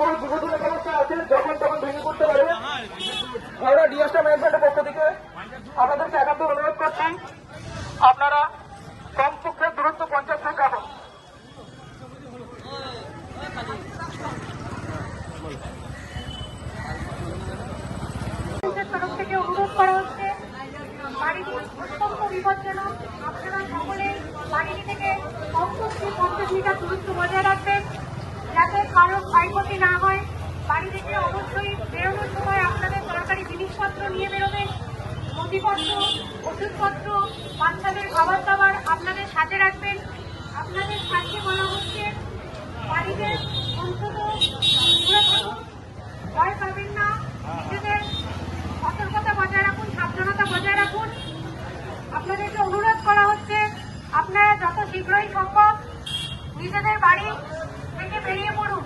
কোনো দুর্ঘটনার ব্যবস্থা আছে, যখন তখন ভেঙে পড়তে পারে। আমরা ডিএসটা ম্যানেজমেন্টের পক্ষ থেকে আপনাদেরকে একান্ত অনুরোধ করছি, আপনারা কমপক্ষে দূরত্ব পঞ্চাশ ফুট থেকে অনুরোধ করা হচ্ছে বাড়িটি অত্যন্ত আপনারা সকলে বাড়িটি থেকে কমপক্ষে পঞ্চাশ মিটার দূরত্ব কারও ক্ষয়ক্ষতি না হয়, বাড়ি থেকে অবশ্যই বেরোনোর সময় আপনাদের দরকারি জিনিসপত্র নিয়ে বেরোবেন নথিপত্র, ওষুধপত্র, বাচ্চাদের খাবার দাবার আপনাদের সাথে রাখবেন। আপনাদের সাথে বলা হচ্ছে, বাড়িতে অন্তত ভয় পাবেন না। নিজেদের সতর্কতা বজায় রাখুন, সাবধানতা বজায় রাখুন। আপনাদেরকে অনুরোধ করা হচ্ছে, আপনারা যত শীঘ্রই সম্ভব নিজেদের বাড়ি থেকে বেরিয়ে পড়ুন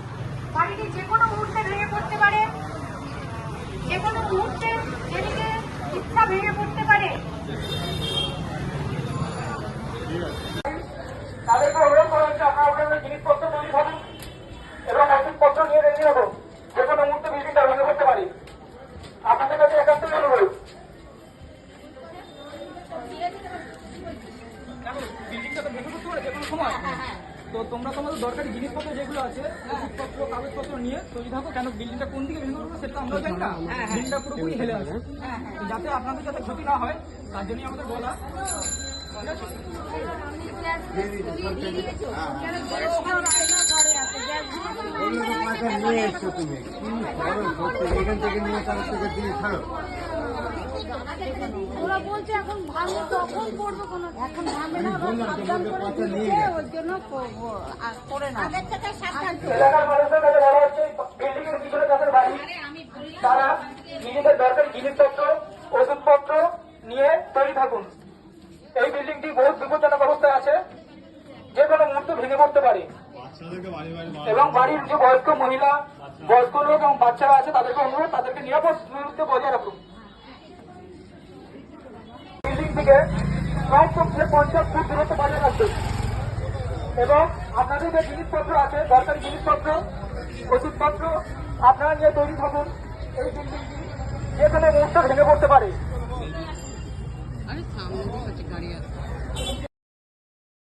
বাড়িটি যে কোনো মুহূর্তে ভেঙে পড়তে পারে যে কোনো মুহূর্তে যেদিকে ইচ্ছা ভেঙে পড়তে পারে। তাদেরকে অনুরোধ করা হচ্ছে আপনারা আপনাদের জিনিসপত্র তৈরি থাকুন এবং ওষুধপত্র নিয়ে রেডি রাখুন যে কোনো মুহূর্তে বিল্ডিংটা ভেঙে পড়তে পারে। আপনাদের কাছে একান্তই অনুরোধ বিল্ডিংটা তো ভেঙে পড়তে পারে যে কোনো সময় তো তোমরা তোমাদের দরকারি জিনিসপত্র যেগুলো আছে ওষুধপত্র কাগজপত্র নিয়ে তৈরি থাকো কেন বিল্ডিংটা কোন দিকে ভেঙে পড়বে সেটা আমরা জানি না। বিল্ডিংটা পুরোপুরি হেলে আছে। যাতে আপনাদের যাতে ক্ষতি না হয় তার জন্যই আমাদের বলা। নিয়ে এসছো তুমি। এখান থেকে নিয়ে তার থেকে দিয়ে ছাড়ো ওরা বলছে এখন তখন করব কোনো এখন ভাঙবে না ওরা সাবধান করে দিচ্ছে গেছে। জন্য করব। করে না। আগের থেকে সাবধান এলাকার মানুষদের কাছে বলা হচ্ছে বিল্ডিং এর পিছনে তাদের বাড়ি। তারা নিজেদের দরকারি জিনিসপত্র ওষুধপত্র নিয়ে তৈরি থাকুন। এই বিল্ডিংটি বিপজ্জনক অবস্থায় আছে। যে কোনো মুহূর্তে ভেঙে পড়তে পারে। এবং বাড়ির যে বয়স্ক মহিলা বয়স্ক লোক এবং বাচ্চারা আছে তাদেরকে অনুরোধ তাদেরকে নিরাপদ দূরত্বে বজায় রাখুন বিল্ডিং থেকে কমপক্ষে পঞ্চাশ ফুট দূরত্ব বজায় রাখবে এবং আপনাদের যে জিনিসপত্র আছে, দরকারি জিনিসপত্র, ওষুধপত্র, আপনারা নিয়ে তৈরি থাকুন এই বিল্ডিংটি যে কোনো মুহূর্তে ভেঙে পড়তে পারে।